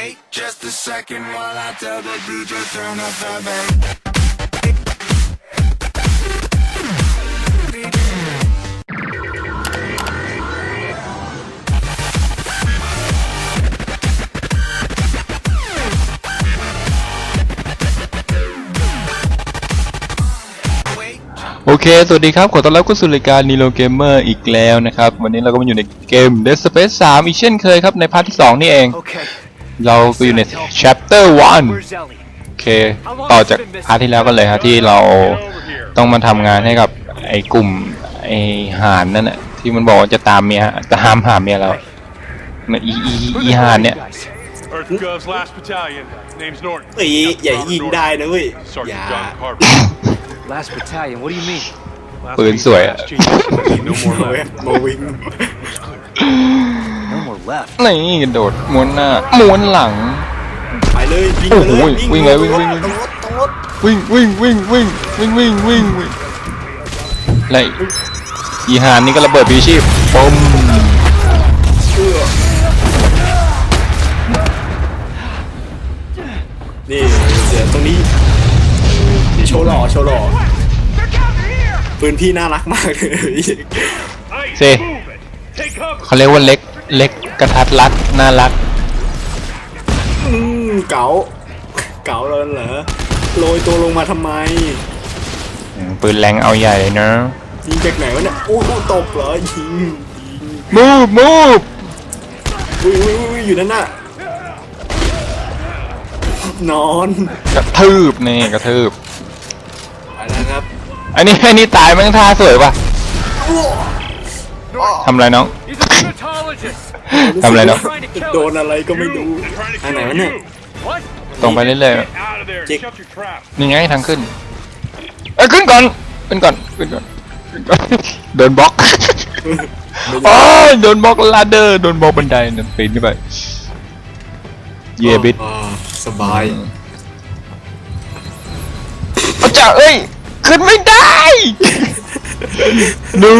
Wait just a second while I tell the DJ turn up the bass. โอเค สวัสดีครับ ขอต้อนรับเข้าสู่รายการ Nilo Gamer อีกแล้วนะครับ วันนี้เราก็มาอยู่ในเกม Dead Space 3 อีกเช่นเคยครับ ในพาร์ทที่ 2 นี่เอง Okay, เราก็อยู่ใน Chapter 1 where's Ellie? โอเค ต่อจากพาร์ทที่แล้วกันเลยครับที่เราต้องมาทำงานให้กับไอ้กลุ่มไอ้หานนั่นแหละที่มันบอกว่าจะตามเมียจะห้ามหาเมียเราเนี่ยอีอีอีหานเนี่ย Earth Gov's last battalion. Name's Norton. เฮ้ยอย่ายิงได้นะเว้ย อย่า Sergeant John Carver. Last battalion, what do you mean? Last ปืน week, สวยอะ last chief. No more เว้ย left. มาวิ่ง No more left. นี่กระโดดม้วนหน้าม้วนหลัง ไปเลยยิงโอ้ไปโหเลยวิ่งเลยวิ่งวิ่งวิ่งต้องรถต้องรถวิ่งวิ่งวิ่งวิ่งวิ่งวิ่งวิ่งวิ่งไล่อีหานนี่ก็ระเบิดพีชีพปมนี่เดี๋ยวตรงนี้เดี๋ยวโชว์หล่อโชว์หล่อปืนพี่น่ารักมากเลย Hey, See. move it. Take cover. เขาเรียกว่าเล็ก เล็กกระทัดรัดน่ารัก อืมเก๋าเก๋าเลยเหรอโรยตัวลงมาทำไมอืมปืนแรงเอาใหญ่เลยเนอะยิงจากไหนวะเนี่ยโอ้โหตบเหรอยิงมูฟมูฟอุ้ยอุ้ยอุ้ยอยู่นั่นน่ะนอนกระทืบนี่กระทืบไปแล้วครับอันนี้อันนี้ตายแม่งท่าสวยป่ะทำอะไรน้อง He's a hematologist. ทำอะไรน้อง Trying to kill โด us. นอะไรก็ไม่รู้ They're trying to อันไหน kill วะเนี่ย you. What? ตรงไปเรื่อย Get out of there and Chick. shut your trap. ๆนี่ไงทางขึ้น เอ้ยขึ้นก่อนขึ้นก่อนขึ้นก่อนขึ้นก่อนโดนบล็อกโอ้ยโดนบล็อกลาเดอร์โดนบล็อกบันไดนั่นปีนขึ้นไปเย่บิดอ่าสบายพระเจ้าเอ้ยขึ้นไม่ได้ ดู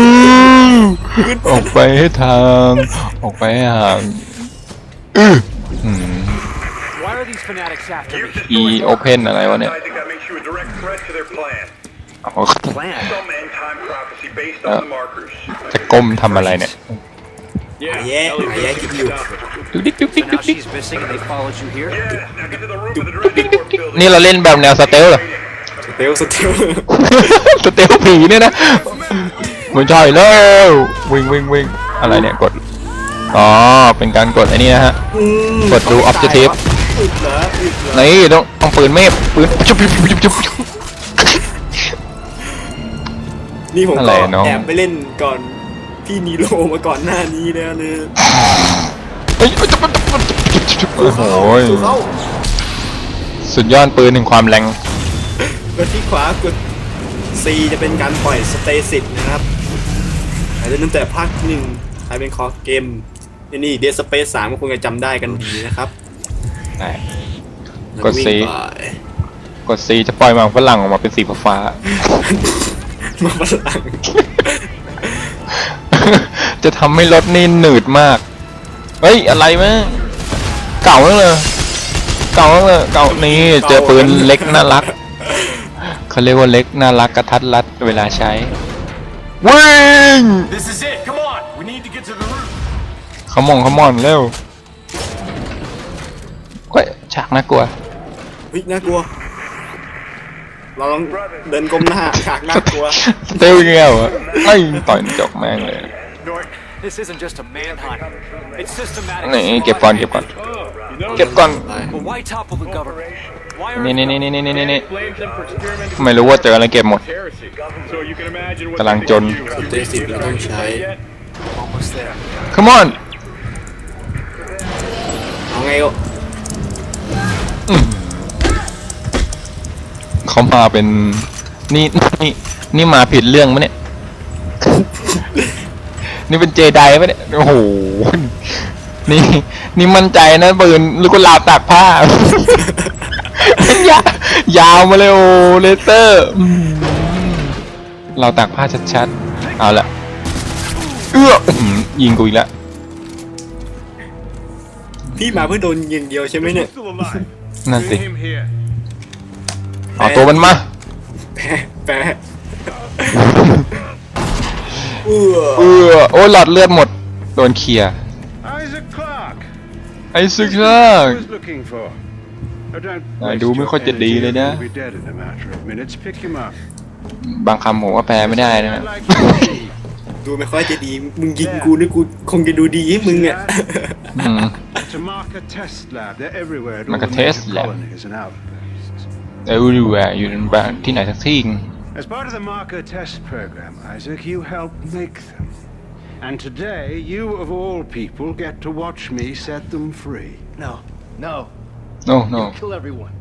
ออกไปให้ทาง ออกไปให้ห่างอื้อหืม Why are these fanatics after me? อีโอเพนอะไรวะเนี่ย I think that makes you a direct threat to their plan. เอา Plan. Some end time prophecy based Uh. on the markers. จะก้มทำอะไรเนี่ยหายแย่หายแย่กินอยู่ดุ๊กดิ๊กดุ๊กดิ๊ So กดุ๊ now กดิ๊ก she's missing and they followed you here? Yes, now get to the roof of the director's court building. นี่เราเล่นแบบแนวสเตลเหรอสเตลสเตลสเตลผีเนี่ยนะไม่ใช่แล้ววิ่งวิ่งวิ่งอะไรเนี่ยกดอ๋อเป็นการกดไอ้นี่นะฮะกดดู objective อึดเหรออึดเหรอนี่ต้องต้องปืนเมฟปืนจุ๊บจุ๊บจุ๊บจุ๊บจุ๊บนี่ผมอะก็ไรน้องแอบไปเล่นก่อนพี่นีโรมาก่อนหน้านี้แล้วเนอะเฮ้ยจุ๊บจุ๊บจุ๊บจุ๊บจุ๊บโอ้โหสู้เขาสุดยอดปืนถึงความแรงก ดที่ขวากด C จะเป็นการปล่อยสเตซิตนะครับอาจจะตั้งแต่ภาคหนึ่งใครเป็นคอเกมนี่เดสเปซสามก็คงจะจำได้กันดีนะครับไหนแล้วกดวิ่ง C ไปกด C จะปล่อยมังฝรั่งออกมาเป็นสีฟ้ามาฝรั่งๆ จะทำให้รถนี่หนืดมาก เฮ้ย อะไรมะเก่าแล้วเลย เก่าแล้วเลยเก่านี่เจอปืนเล็กน่ารัก เขาเรียกว่าเล็กน่ารักกระทัดรัดเวลาใช้วิ่ง This is it. Come on. We need to get to the roof. ขมองขมอนเร็วเฮ้ยฉากน่ากลัวเฮ้ยน่ากลัว เราลองเดินก้มหน้าฉากน่ากลัวสเตลยังไงวะไอ้ยต่อยจกแม่งเลย Norton, this isn't just a manhunt. It's systematic. นี่เก็บก่อนเก็บก่อน Oh, you know เก็บก่อน But why topple the government? Why are นี่นี่นี่นี่นี่นี่นี่ blames them for experimenting ไม่รู้ว่าเจออะไรเก็บหมด with heresy. So you can imagine what กำลัง they จ did น to you. สเตซิตเราต้องใช้ Yet? almost there? come on เอาไงก็เขามาเป็นนี่นี่นี่มาผิดเรื่องมะเนี่ย นี่เป็นเจไดปะเนี่ย โอ้โห นี่ นี่มั่นใจนะปืนลูกกุหลาบตากผ้า ยายาวมาเลยโอ้เลเซอร์อืมเราตากผ้าชัดๆ เอาละเอื้ออื้อหือยิงกูอีกแล้วพี่มาเพื่อโดนยิงเดียวใช่ไหมเนี่ย Still alive. นั่นสิ Bring him here. เอาตัวมันมา แปะแปะเออเออโอ้ยหลอดเลือดหมด โดนเคลียร์ Isaac Clarke. ไอ้ซึกลาก ดูไม่ your ค่อยจะดีเลยนะ energy. He'll be dead in a matter of minutes. Pick him up. บางคำผมว่าแปลไม่ได้นะ I'd like to see. ดูไม่ค่อยจะดี มึงยิงกูนี่กูคงจะดูดีให้มึงอะอืม To mark a test lab. They're everywhere at all Mark a the test major lab. colonies and outposts. เออดูแหวอยู่ที่ไหนสักที่หนึ่ง As part of the marker test program, Isaac, you helped make them. And today, you of all people get to watch me set them free. No, no. No no Kill everyone.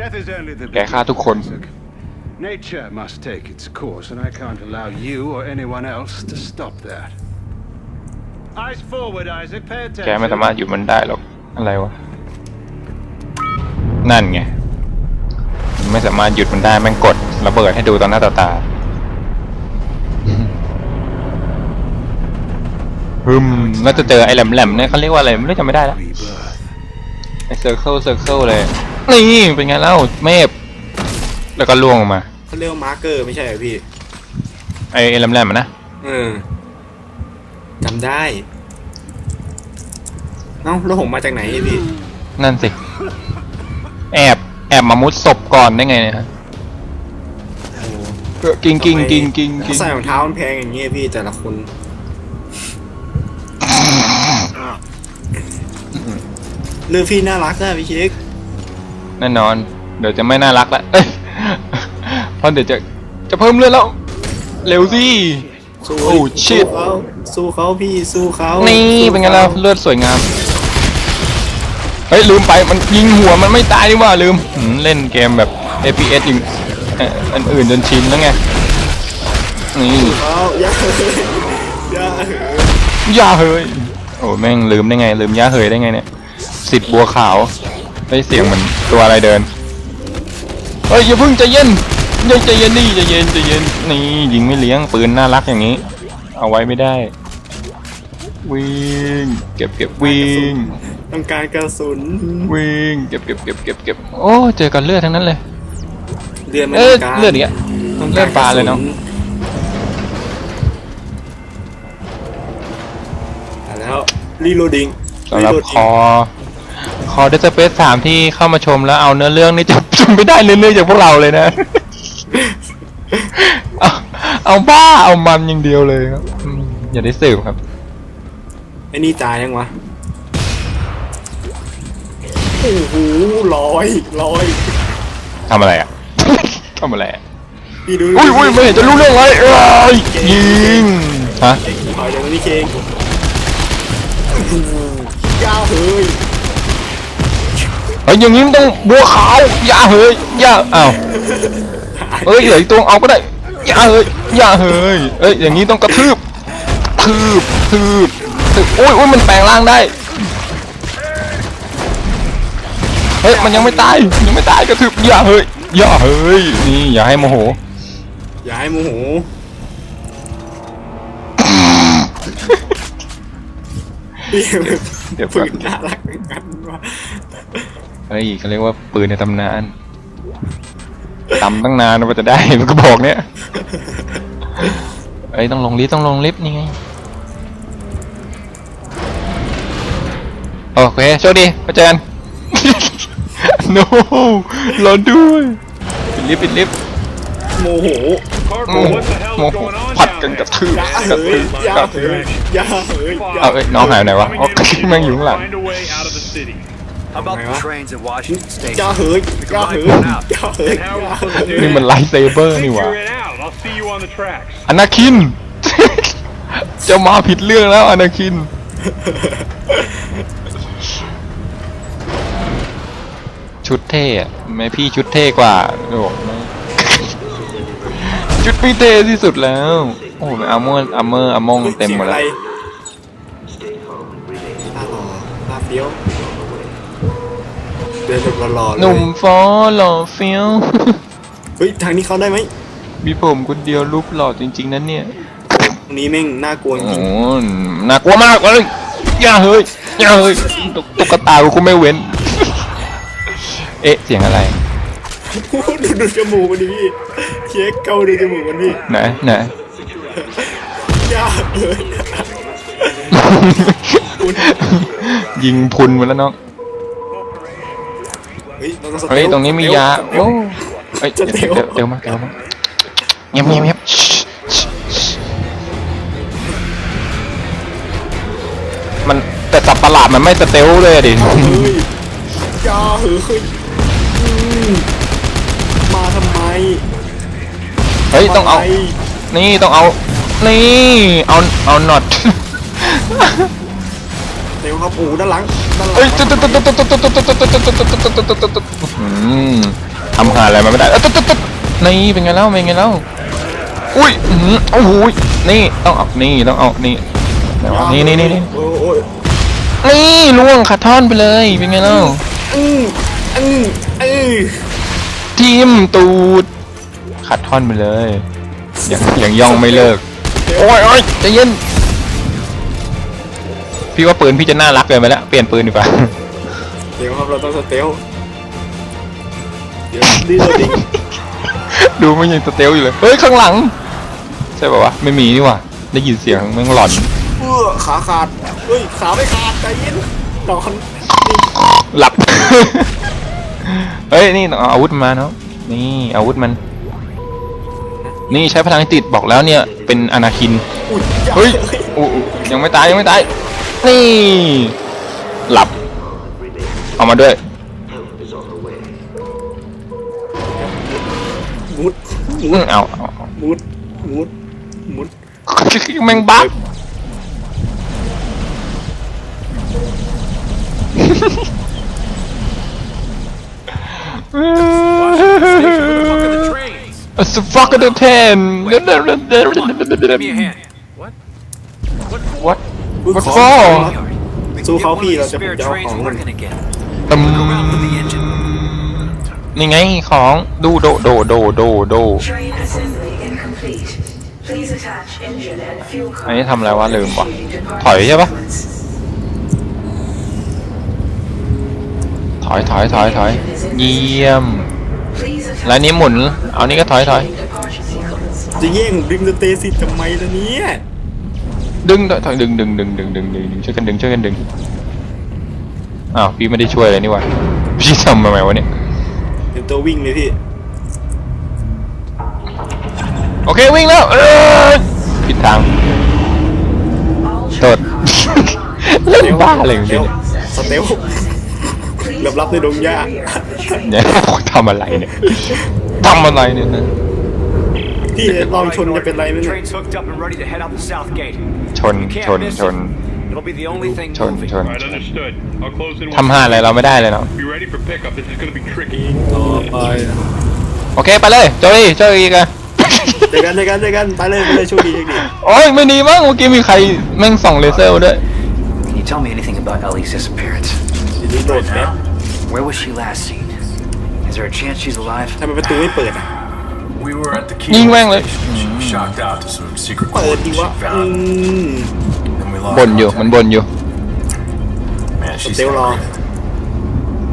Death is only the แกฆ่าทุกคน Isaac. Nature must take its course, and I can't allow you or anyone else to stop that. Eyes forward, Isaac. Pay แกไม่สา attention. มารถหยุดมันได้หรอก อะไรวะ นั่นไงมันไม่สามารถหยุดมันได้แม่งกดระเบิดให้ดูตอนหน้าต่อตาฮึมแล้วจะเจอไอ้แหลมๆเนี่ยเขาเรียกว่าอะไรไม่รู้จำไม่ได้แล้ว Rebirth. ไอ้เซอร์เคิลเซอร์เคิลเลยนี่เป็นไงเล่าเมฟแล้วก็ล่วงออกมาเขาเรียกว่ามาร์เกอร์ไม่ใช่เหรอพี่ ไอ้แหลมๆอะนะเออจำได้ เอ้าแล้วผมมาจากไหนอะพี่ นั่นสิ แอบแอบมามุดศพก่อนได้ไงเนี่ยฮะเออกิ้งกิ้งกิ้งกิ้งกิ้งใส่รองเท้ามันแพงอย่างเงี้ยพี่แต่ละคน เรื่องพี่น่ารักนะพี่เช็คแน่นอน เดี๋ยวจะไม่น่ารักละเอ้ยเพราะเดี๋ยวจะจะเพิ่มเลือดแล้ว เร็วสิ สู้โอ้ shit สู้เขาสู้เขาพี่สู้เขานี่สู้เป็นไงล่ะเลือดสวยงาม เฮ้ยลืมไปมันยิงหัวมันไม่ตายนี่หว่าลืมหืมเล่นเกมแบบ FPS อย่างเอ่ออันอื่นจนชินแล้วไง นี่ เขาอย่าอย่าย่าเฮยโอ้แม่งลืมได้ไง ลืมย่าเฮยได้ไงเนี่ย สิทธิ์บัวขาวได้ยเสียงเหมือนตัวอะไรเดินเฮ้ยอย่าเพิ่งใจเย็นอย่าใจเย็นดิใจเย็นใจเย็นนี่ยิงไม่เลี้ยงปืนน่ารักอย่างนี้ เอาไว้ไม่ได้ วิ่งเก็บเก็บวิ่งต้องการกระสุนวิ่งเก็บเก็บเก็บเก็บเก็บโอ้เจอกันเลือดทั้งนั้นเลยเลือดไม่เอ้ต้ยองการเลือดอีกอะต้องเลืกาอรดปลาเลยเนาะกรสุอะแล้วรีโหลดิ้งสำหรับคอ คอเดสเปซสามที่เข้ามาชมแล้วเอาเนื้อเรื่องนี่จะจำไม่ได้เรื่อยๆจากพวกเราเลยนะ เอาเอาบ้าเอามันอย่างเดียวเลยครับอืมอย่าได้สืบครับ ไอ้นี่ตายยังวะ โอ้โหลอยลอยทำอะไรอะ ทำอะไรอะพี่ดูอุ้ยอุ้ยไม่เห็นจะรู้เรื่องเลยเอ้ยยิง ฮะถอยเดี๋ยวนี้เคงยาวเฮ้ยเฮ้ยอย่างนี้มันต้องบัวขาวอย่าเฮ้ยอย่าอ้าวเอ้ยเหลืออีกตัวเอาก็ได้อย่าเฮ้ยอย่าเฮ้ยเอ้ยอย่างนี้ต้องกระทืบทืบทืบทืบโอ้ยโอ้ยมันแปลงร่างได้เฮ้ยมันยังไม่ตายยังไม่ตายกระทืบอย่าเฮ้ยอย่าเฮ้ยนี่อย่าให้โมโห อย่าให้โมโหพี่เดี๋ยวฝึก่อนกน่ารักเหมือนกันวะ เฮ้ยเขาเรียกว่าปืนในตำนานตำตั้งนานกว่าจะได้มันก็บอกเนี่ยเอ้ยต้องลงลิฟต์ต้องลงลิฟต์นี่ไงโอเคโชคดีไปเจอกัน no รอด้วยปิดลิฟต์ปิดลิฟต์โมโห Parker, โมโห what the โม hell's โห going on ผัด down กันกระ there? ทืบอย่ากระเฮ้ทืยบอย่ากระทืเฮ้บยอย่าเฮ้ยอย่าเอาเอ้ยน้องหายไปไหนวะอ๋อแม่งอยู่ข้างหลัง Find a way out of the city. How about Huh? the trains at Washington อย่า Station? เฮ้ยอย่าเฮ้ยอย่าเฮ้ย And how are we supposed to do นี่มัน that? ไลท์เซเบอร์นี่หว่า Figure it out. I'll see you on the tracks. อนาคิน จะมาผิดเรื่องแล้วอนาคิน ชุดเท่อะแม่พี่ชุดเท่กว่าโอ้โหชุดพี่เท่ที่สุดแล้ว โอ้โหอาร์เมอร์อาร์เมอร์อามงเต็มหมดแล้วสียงอะไรตาหล่อตาเฟี้ยวเดินแบบหล่อๆเลยหนุ่มฟอหล่อเฟี้ยว เฮ้ยทางนี้เขาได้ไหมมีผมคนเดียวรูปหล่อจริง ๆนั้นเนี่ยตรงนี้แม่งน่ากลัวจโอ้ริงโหน่ากลัวมากเลยอย่าเฮ้ยเอ้ยตุ๊กตุ๊กตากูไม่เว้น เอ๊ะเสียงอะไรดูดูจมูกมันดิพี่เช็คเกาดูจมูกมันพี่ไหนไหน ยากเลย ยิงพุนมาแล้วน้อง เฮ้ยเราต้องสเตลเฮ้ยตรงนี้มียาสเตลโอ้เฮ้ยจะเดี๋ยวเตลเดี๋ยวเดี๋ยวมาเดี๋ยวมาเงียบเงียบเงียบมันแต่สับประหลาดมันไม่สเตลเลยอะดิเฮ้ยยาเฮ้ยอืมมาทำไมเฮ้ยต้องเอาทำไมนี่ต้องเอา นี่เอาเอาน็อตเดี๋ยวครับโอ้ด้านหลังด้านหลัง เอ้ยตุ๊ดตุ๊ดตุ๊ดตุ๊ดตุ๊ดตุ๊ดตุ๊ดตุ๊ดตุ๊ดตุ๊ดตุ๊ดตุ๊ดตุ๊ดตุ๊ดอืมทำหาอะไรมาไม่ได้เอ้ยตุ๊ดตุ๊ดตุ๊ดนี่เป็นไงแล้วเป็นไงแล้วอุ้ยอื้อหือโอ้โหยนี่ต้องเอานี่ต้องเอานี่ไหนวะนี่นี่นี่นี่โอ้โอ้ยนี่ล่วงขาดท่อนไปเลยเป็นไงแล้วอืมอืมอืมทีมตูดขาดท่อนไปเลยยังยังย่องไม่เลิกโอ้ยโอ้ยใจเย็น พี่ว่าปืนพี่จะน่ารักเกินไปแล้วเปลี่ยนปืนดีกว่าเดี๋ยวครับเราต้องสเตลเดี๋ยวดีเลยดิดูมันยังสเตลอยู่เลยเฮ้ยข้างหลัง ใช่ป่าวะไม่มีนี่หว่าได้ยินเสียงแม่งหลอนเออขาขาดเฮ้ยขาไม่ขาดใจเย็นนอนนี่หลับ เฮ้ยนี่เอาอาวุธมาเนาะนี่อาวุธมัน นี่ใช้พลังจิตบอกแล้วเนี่ยเป็นอนาคิน อุ้ยเฮ้ยอู้อู้ยังไม่ตายยังไม่ตาย นี่ หลับ เอามาด้วยมุดมุดเอาเอามุดมุดมุดแมงบักสุดฟักเดอร์เพนเดอร์เดอร์เดอร์ What? อุ๊ย What ของ for? สู้เขา Get one พี่ of เรา these จะผม spare จะเอา trains ของมัน working again. ตึม Look around for the engine. นี่ไงของดูโดโดโดโดโด Train assembly incomplete. Please attach engine and fuel อันนี้ทำอะไรวะลืมวะ Departure ถอยใช่ปะ sequence. ถอยถอยถอยถอยเยี่ยม Please attach แล้วนี้หมุน เอานี่ก็ถอยถอย departure sequence. จะแย่งดึงสเตซิทำไมล่ะเนี่ย ดึงถอยถอยดึงดึงดึงดึงดึงดึงดึงช่วยกันดึงช่วยกันดึงอ้าวพี่ไม่ได้ช่วยเลยนี่หว่าพี่ทำทำไมวะเนี่ยเดี๋ยวตัววิ่งเลยพี่ โอเควิ่งแล้วเออผิดทาง All โทษ train เล่นบ้าอะไรของเดี๋พี่ยว process. สเตล Please เหลับรับในดงหญ้าเนี่ยทำอะไรเนี่ยทำอะไรเนี่ยนะ พี่ลองชนจะเป็นไรไหม The เนี่ย train's hooked up and ready to head out the south gate. ชน You ช can't น miss ชน it. It'll be the only thing ชน moving. ชน Alright, understood. I'll close in ทำ one. ห้าอะไรเราไม่ได้เลยเนาะ Be ready for pickup. This is gonna be tricky. ต่อไปโอเค ไปเลยโจยโจยอีกอะเจอกันเจอกันเจอกันไปเลยไปเลยโชคดีโชคดีโอ้ยไม่ดีมั้งเมื่อกี้มีใครแม่งส่องเลเซอร์มาด้วย Can you tell me anything about Ellie's disappearance? เดี๋ยวนี้โดดแป๊บ Where was she last seen? Is there a chance she's alive? ทำไมประตูไม่เปิดอะ We were at the key Nhìn quang lại. station. She was shocked out to some secret เปิด coordinates ดี she วะอื found. ม Then we lost บ่นอยู่ contact. มันบ่นอยู่ Man, she's Still still on.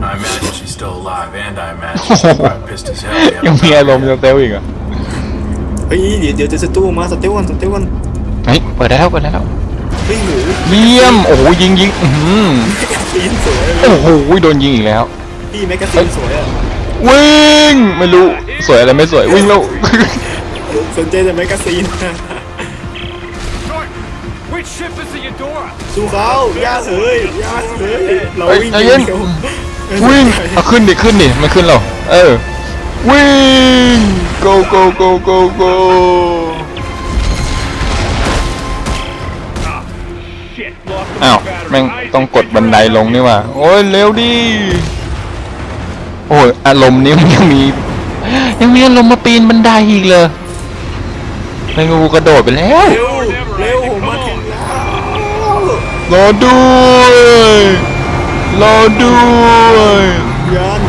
I imagine she's still alive, and I imagine she's probably pissed as hell. we ยัง haven't มี found อารมณ์ her ส yet. เตลอีกอะเฮ้ยเดี๋ยวเดี๋ยวจะสตู้มาสเตลกันสเตลกันเฮ้ยเปิดได้แล้วเปิดได้แล้วเฮ้ยหนูเยี่ยมโอ้โหยิงยิงอื้อหือซีนสวยโอ้โหโดนยิงอีกแล้วพี่แมกกาซีนสวยอะ วิ่งไม่รู้สวยอะไรไม่สวยวิ่งแล้วสนใจแต่แมกกาซีน Which ship is the Eudora? สู้เขาย่าเฮ้ยย่าเฮ้ยเราเฮ้ยวิ่งใจเย็นดีววิ่งเอาขึ้นดิขึ้นดิมันขึ้นเราเออวิ่ง go go go go go Shit, lost the อ้าว battery. แม่ง Isaac, ต้องกดบันไดลงนี่หว่า โอ้ยเร็วดิ โอ้ยอารมณ์นี้มันยังมี ยังมีอารมณ์มาปีนบันไดอีกเลยไม่งูกระโดดไปแล้วเร็วเร็วผมมาถึงแล้วรอด้วยรอด้วยยัน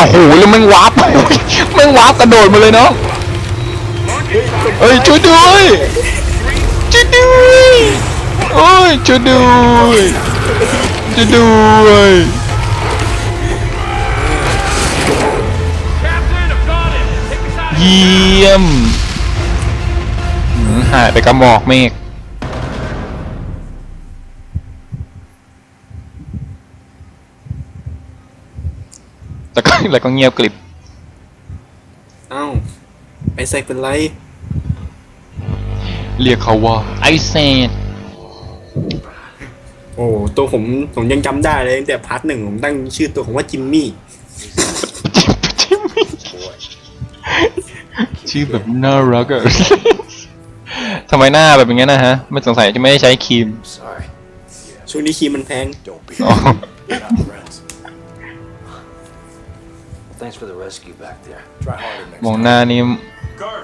อ้โหแล้วแม่งวาร์ปแม่งวาร์ปกระโดดมาเลยเนาะเฮ้ยช่วยด้วยช่วยด้วยโอ้ยช่วยด้วยช่วยด้วย เยี่ยมหืมหายไปกระหมอกเมฆแล้วก็แล้วก็เงียบกริบเอ้าไอแซคเป็นไร เรียกเขาว่าไอเซนโอ้ตัวผมผมยังจำได้เลยตั้งแต่พาร์ทหนึ่งผมตั้งชื่อตัวผมว่าจิมมี่ ชื่อแบบน่ารักอะ ทำไมหน้าแบบอย่างเงี้ยนะฮะ ไม่สงสัยจะไม่ได้ใช้ครีม Sorry. ช่วงนี้ครีมมันแพง Don't be. อ๋อ We're not friends. Thanks for the rescue back there. Try harder next มองหน้านี่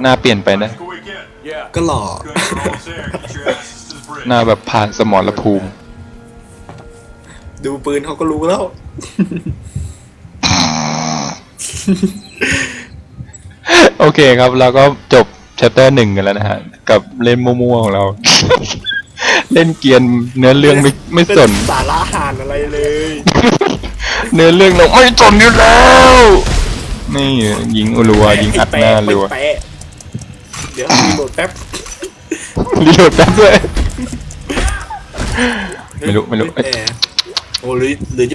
หน้าเปลี่ยนไปนะ Go weekend. Yeah. ก็หล่อ Good, you're almost there. Get your asses to the bridge. หน้าแบบผ่านสมรภูมิ ดูปืนเขาก็รู้แล้วโอเคครับเราก็จบ chapter หนึ่งกันแล้วนะฮะ กับเล่นมั่วๆของเรา เล่นเกรียนเนื้อเรื่องไม่ไม่สน สาระหานอะไรเลย เนื้อเรื่องเราไม่สนอยู่แล้ว นี่ยิงอุรัวยิงอัดหน้ารัวแปะเดี๋ยวรีโหลดแป๊บรีโหลดแป๊บด้วยไม่รู้ไม่รู้แปะโอ้หรือหรือจะแบบ